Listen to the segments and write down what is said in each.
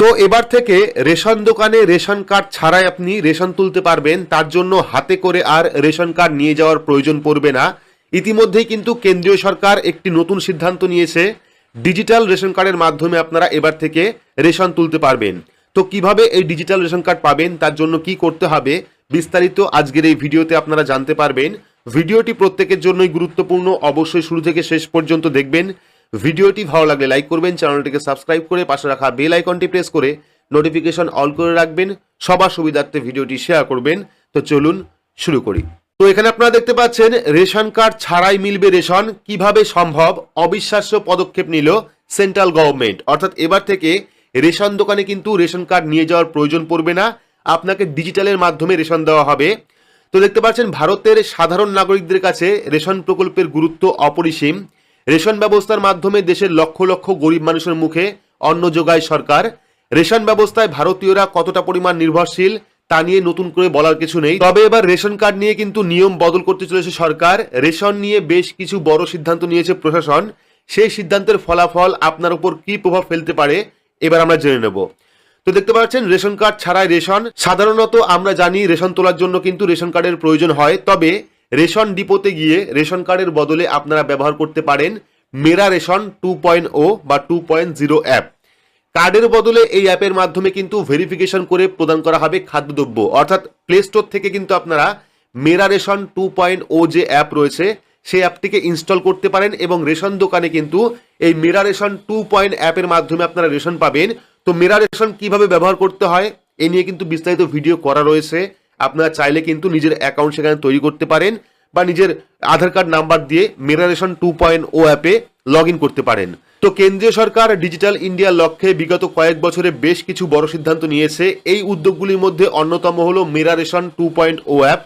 তো এবার থেকে রেশন দোকানে রেশন কার্ড ছাড়াই আপনি রেশন তুলতে পারবেন। তার জন্য হাতে করে আর রেশন কার্ড নিয়ে যাওয়ার প্রয়োজন পড়বে না। ইতিমধ্যেই কিন্তু কেন্দ্রীয় সরকার একটি নতুন সিদ্ধান্ত নিয়েছে। ডিজিটাল রেশন কার্ডের মাধ্যমে আপনারা এবার থেকে রেশন তুলতে পারবেন। তো কীভাবে এই ডিজিটাল রেশন কার্ড পাবেন, তার জন্য কি করতে হবে, বিস্তারিত আজকের এই ভিডিওতে আপনারা জানতে পারবেন। ভিডিওটি প্রত্যেকের জন্যই গুরুত্বপূর্ণ। অবশ্যই শুরু থেকে শেষ পর্যন্ত দেখবেন। ভিডিওটি ভালো লাগলে লাইক করবেন, চ্যানেলটিকে সাবস্ক্রাইব করে পাশে রাখা বেল আইকনটি প্রেস করে নোটিফিকেশন অল করে রাখবেন, সবার সুবিধার্থে ভিডিওটি শেয়ার করবেন। তো চলুন শুরু করি। তো এখানে আপনারা দেখতে পাচ্ছেন, রেশন কার্ড ছাড়াই মিলবে রেশন। কীভাবে সম্ভব? অবিশ্বাস্য পদক্ষেপ নিল সেন্ট্রাল গভর্নমেন্ট। অর্থাৎ এবার থেকে রেশন দোকানে কিন্তু রেশন কার্ড নিয়ে যাওয়ার প্রয়োজন পড়বে না। আপনাকে ডিজিটালের মাধ্যমে রেশন দেওয়া হবে। তো দেখতে পাচ্ছেন, ভারতের সাধারণ নাগরিকদের কাছে রেশন প্রকল্পের গুরুত্ব অপরিসীম। রেশন ব্যবস্থার মাধ্যমে দেশের লক্ষ লক্ষ গরিব মানুষের মুখে অন্ন যোগায় সরকার। রেশন ব্যবস্থায় ভারতীয়রা কতটা পরিমাণ নির্ভরশীল তা নিয়ে নতুন করে বলার কিছু নেই। তবে এবার রেশন কার্ড নিয়ে কিন্তু নিয়ম বদল করতে চলেছে সরকার। রেশন নিয়ে বেশ কিছু বড় সিদ্ধান্ত নিয়েছে প্রশাসন। সেই সিদ্ধান্তের ফলাফল আপনার উপর কি প্রভাব ফেলতে পারে, এবার আমরা জেনে নেব। তো দেখতে পাচ্ছেন, রেশন কার্ড ছাড়াই রেশন। সাধারণত আমরা জানি রেশন তোলার জন্য কিন্তু রেশন কার্ডের প্রয়োজন হয়। তবে রেশন ডিপোতে গিয়ে রেশন কার্ডের বদলে আপনারা ব্যবহার করতে পারেন Mera ration two point O বা টু পয়েন্ট জিরো অ্যাপ। কার্ডের বদলে এই অ্যাপের মাধ্যমে কিন্তু ভেরিফিকেশন করে প্রদান করা হবে খাদ্যদ্রব্য। অর্থাৎ প্লে স্টোর থেকে কিন্তু আপনারা Mera ration two point O যে অ্যাপ রয়েছে, সেই অ্যাপটিকে ইনস্টল করতে পারেন এবং রেশন দোকানে কিন্তু এই মেরা রেশন টু পয়েন্ট অ্যাপের মাধ্যমে আপনারা রেশন পাবেন। তো মেরা রেশন কীভাবে ব্যবহার করতে হয়, এ নিয়ে কিন্তু বিস্তারিত ভিডিও করা রয়েছে। আপনারা চাইলে কিন্তু নিজের অ্যাকাউন্ট সেখানে তৈরি করতে পারেন বা নিজের আধার কার্ড নাম্বার দিয়ে Mera ration two point O অ্যাপে লগ করতে পারেন। তো কেন্দ্রীয় সরকার ডিজিটাল ইন্ডিয়ার লক্ষ্যে বিগত কয়েক বছরে বেশ কিছু বড় সিদ্ধান্ত নিয়েছে। এই উদ্যোগগুলির মধ্যে অন্যতম হল Mera ration two point O app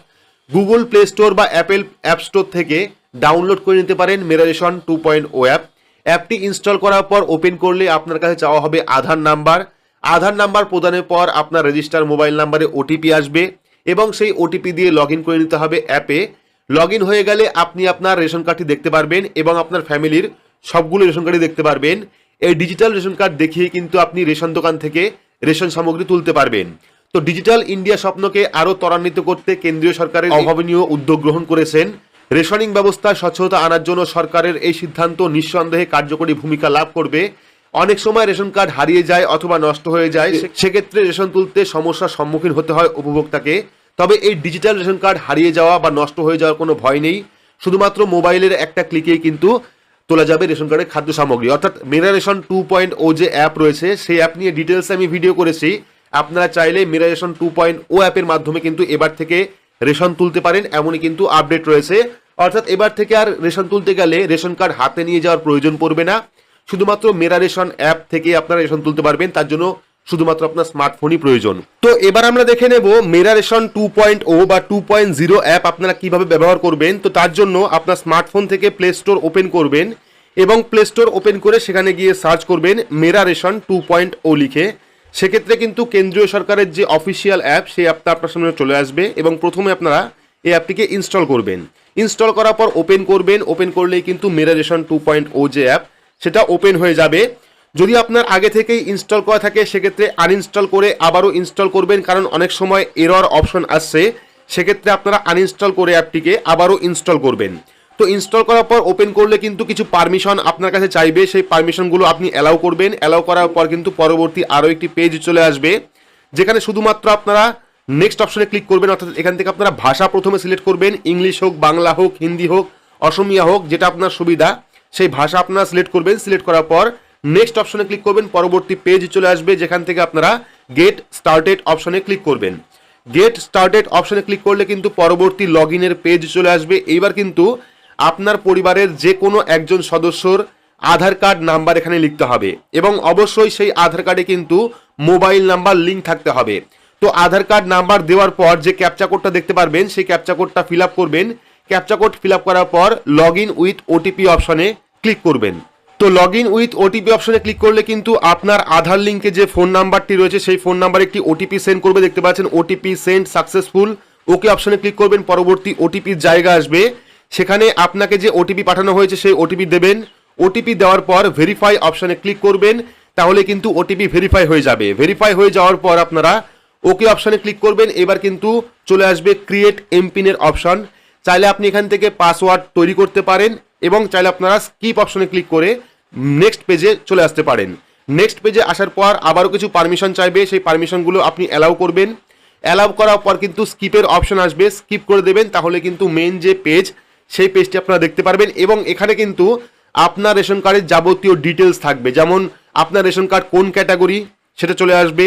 Google Play Store বা অ্যাপেল অ্যাপ স্টোর থেকে ডাউনলোড করে নিতে পারেন Mera ration two point O app অ্যাপটি ইনস্টল করার পর ওপেন করলে আপনার কাছে চাওয়া হবে আধার নাম্বার। আধার নাম্বার প্রদানের পর আপনার রেজিস্টার মোবাইল নাম্বারে ওটিপি আসবে। এবং সেই ওটিপি দিয়ে লগ করে নিতে হবে অ্যাপে লগ হয়ে গেলে আপনি আপনার রেশন কার্ডটি দেখতে পারবেন এবং আপনার ফ্যামিলির সবগুলো রেশন কার্ডই দেখতে পারবেন। এই ডিজিটাল রেশন কার্ড দেখিয়ে কিন্তু আপনি রেশন দোকান থেকে রেশন সামগ্রী তুলতে পারবেন। তো ডিজিটাল ইন্ডিয়া স্বপ্নকে আরও ত্বরান্বিত করতে কেন্দ্রীয় সরকারের অভাবনীয় উদ্যোগ গ্রহণ করেছেন। রেশনিং ব্যবস্থায় স্বচ্ছতা আনার জন্য সরকারের এই সিদ্ধান্ত নিঃসন্দেহে কার্যকরী ভূমিকা লাভ করবে। অনেক সময় রেশন কার্ড হারিয়ে যায় অথবা নষ্ট হয়ে যায় সেক্ষেত্রে রেশন তুলতে সমস্যার সম্মুখীন হতে হয় উপভোক্তাকে। তবে এই ডিজিটাল রেশন কার্ড হারিয়ে যাওয়া বা নষ্ট হয়ে যাওয়ার কোনো ভয় নেই। শুধুমাত্র মোবাইলের একটা ক্লিকেই কিন্তু তোলা যাবে রেশন কার্ডের খাদ্য সামগ্রী। অর্থাৎ Mera ration two point O যে অ্যাপ রয়েছে সেই অ্যাপ নিয়ে ডিটেলসে আমি ভিডিও করেছি। আপনারা চাইলে Mera ration two point O অ্যাপের মাধ্যমে কিন্তু এবার থেকে রেশন তুলতে পারেন এমনই কিন্তু আপডেট রয়েছে। অর্থাৎ এবার থেকে আর রেশন তুলতে গেলে রেশন কার্ড হাতে নিয়ে যাওয়ার প্রয়োজন পড়বে না। শুধুমাত্র মেরা রেশন অ্যাপ থেকে আপনারা রেশন তুলতে পারবেন, তার জন্য শুধুমাত্র আপনার স্মার্টফোনই প্রয়োজন। তো এবার আমরা দেখে নেব Mera ration two point O বা টু পয়েন্ট জিরো অ্যাপ আপনারা কীভাবে ব্যবহার করবেন। তো তার জন্য আপনার স্মার্টফোন থেকে প্লে স্টোর ওপেন করবেন এবং প্লে স্টোর ওপেন করে সেখানে গিয়ে সার্চ করবেন Mera ration two point O লিখে। সেক্ষেত্রে কিন্তু কেন্দ্রীয় সরকারের যে অফিসিয়াল অ্যাপ, সেই অ্যাপটা আপনার সামনে চলে আসবে এবং প্রথমে আপনারা এই অ্যাপটিকে ইনস্টল করবেন। ইনস্টল করার পর ওপেন করবেন। ওপেন করলেই কিন্তু Mera ration two point O যে অ্যাপ সেটা ওপেন হয়ে যাবে। যদি আপনার আগে থেকেই ইনস্টল করা থাকে, সেক্ষেত্রে আনইনস্টল করে আবারও ইনস্টল করবেন, কারণ অনেক সময় এরর অপশন আসছে। সেক্ষেত্রে আপনারা আনইনস্টল করে অ্যাপটিকে আবারও ইনস্টল করবেন। তো ইনস্টল করার পর ওপেন করলে কিন্তু কিছু পারমিশন আপনার কাছে চাইবে। সেই পারমিশনগুলো আপনি অ্যালাউ করবেন। অ্যালাউ করার পর কিন্তু পরবর্তী আরও একটি পেজ চলে আসবে, যেখানে শুধুমাত্র আপনারা নেক্সট অপশনে ক্লিক করবেন, অর্থাৎ এখান থেকে আপনারা ভাষা প্রথমে সিলেক্ট করবেন। ইংলিশ হোক, বাংলা হোক, হিন্দি হোক, অসমিয়া হোক, যেটা আপনার সুবিধা। সেই ভাষা আপনারা সিলেক্ট করবেন। সিলেক্ট করার পর নেক্সট অপশনে ক্লিক করবেন। পরবর্তী পেজ চলে আসবে, যেখান থেকে আপনারা গেট স্টার্টেড অপশনে ক্লিক করবেন। গেট স্টার্টেড অপশনে ক্লিক করলে কিন্তু পরবর্তী লগ পেজ চলে আসবে। এইবার কিন্তু আপনার পরিবারের যে কোনো একজন সদস্যর আধার কার্ড নাম্বার এখানে লিখতে হবে এবং অবশ্যই সেই আধার কার্ডে কিন্তু মোবাইল নাম্বার লিঙ্ক থাকতে হবে। তো আধার কার্ড নাম্বার দেওয়ার পর যে ক্যাপচা কোডটা দেখতে পারবেন, সেই ক্যাপচা কোডটা ফিল করবেন। ক্যাপচা কোড ফিল করার পর লগ ইন উইথ ওটিপি অপশনে ক্লিক করবেন। তো লগ ইন উইথ ওটিপি অপশনে ক্লিক করলে কিন্তু আপনার আধার লিঙ্কে যে ফোন নাম্বারটি রয়েছে, সেই ফোন নাম্বারে একটি ওটিপি সেন্ড করবে। দেখতে পাচ্ছেন ওটিপি সেন্ড সাকসেসফুল ওকে অপশনে ক্লিক করবেন, পরবর্তী ওটিপির জায়গা আসবে। সেখানে আপনাকে যে ওটিপি পাঠানো হয়েছে, সেই ওটিপি দেবেন। ওটিপি দেওয়ার পর ভেরিফাই অপশনে ক্লিক করবেন, তাহলে কিন্তু ওটিপি ভেরিফাই হয়ে যাবে। ভেরিফাই হয়ে যাওয়ার পর আপনারা ওকে অপশনে ক্লিক করবেন। এবার কিন্তু চলে আসবে ক্রিয়েট এমপিনের অপশন চাইলে আপনি এখান থেকে পাসওয়ার্ড তৈরি করতে পারেন। এবং চাইলে আপনারা স্কিপ অপশনে ক্লিক করে নেক্সট পেজে চলে আসতে পারেন। নেক্সট পেজে আসার পর আবারও কিছু পারমিশন চাইবে, সেই পারমিশনগুলো আপনি অ্যালাউ করবেন। অ্যালাউ করার পর কিন্তু স্কিপের অপশন আসবে স্কিপ করে দেবেন, তাহলে কিন্তু মেন যে পেজ সেই পেজটি আপনারা দেখতে পারবেন এবং এখানে কিন্তু আপনার রেশন কার্ডের যাবতীয় ডিটেলস থাকবে। যেমন আপনার রেশন কার্ড কোন ক্যাটাগরি সেটা চলে আসবে।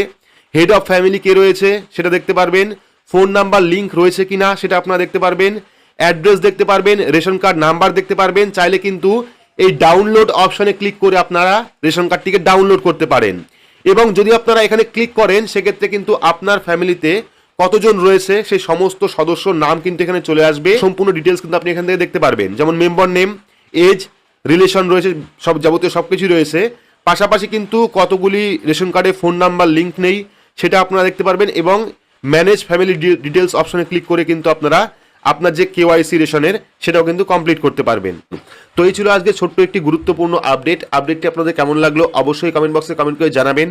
হেড অফ ফ্যামিলি কে রয়েছে, সেটা দেখতে পারবেন। ফোন নাম্বার লিঙ্ক রয়েছে কিনা, সেটা আপনারা দেখতে পারবেন। অ্যাড্রেস দেখতে পারবেন, রেশন কার্ড নাম্বার দেখতে পারবেন, চাইলে কিন্তু এই ডাউনলোড অপশনে ক্লিক করে আপনারা রেশন কার্ডটিকে ডাউনলোড করতে পারেন। এবং যদি আপনারা এখানে ক্লিক করেন, সেক্ষেত্রে কিন্তু আপনার ফ্যামিলিতে কতজন রয়েছে, সেই সমস্ত সদস্যর নাম কিন্তু এখানে চলে আসবে। সম্পূর্ণ ডিটেলস কিন্তু আপনি এখান থেকে দেখতে পারবেন। যেমন মেম্বার নেম, এজ, রিলেশন রয়েছে, সব যাবতীয় সব কিছুই রয়েছে। পাশাপাশি কিন্তু কতগুলি রেশন কার্ডে ফোন নাম্বার লিঙ্ক নেই, সেটা আপনারা দেখতে পারবেন। এবং ম্যানেজ ফ্যামিলি ডিটেলস অপশনে ক্লিক করে কিন্তু আপনারা আপনার যে কেওয়াইসি রেশনের, সেটাও কিন্তু কমপ্লিট করতে পারবেন। তো এই ছিল আজকে ছোট্ট একটি গুরুত্বপূর্ণ আপডেট আপডেটটি আপনাদের কেমন লাগল অবশ্যই কমেন্ট বক্সে কমেন্ট করে জানাবেন।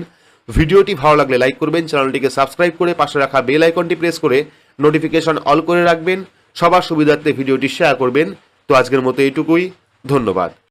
ভিডিওটি ভালো লাগলে লাইক করবেন, চ্যানেলটিকে সাবস্ক্রাইব করে পাশে রাখা বেল আইকনটি প্রেস করে নোটিফিকেশন অল করে রাখবেন। সবার সুবিধার্থে ভিডিওটি শেয়ার করবেন। তো আজকের মতো এইটুকুই, ধন্যবাদ।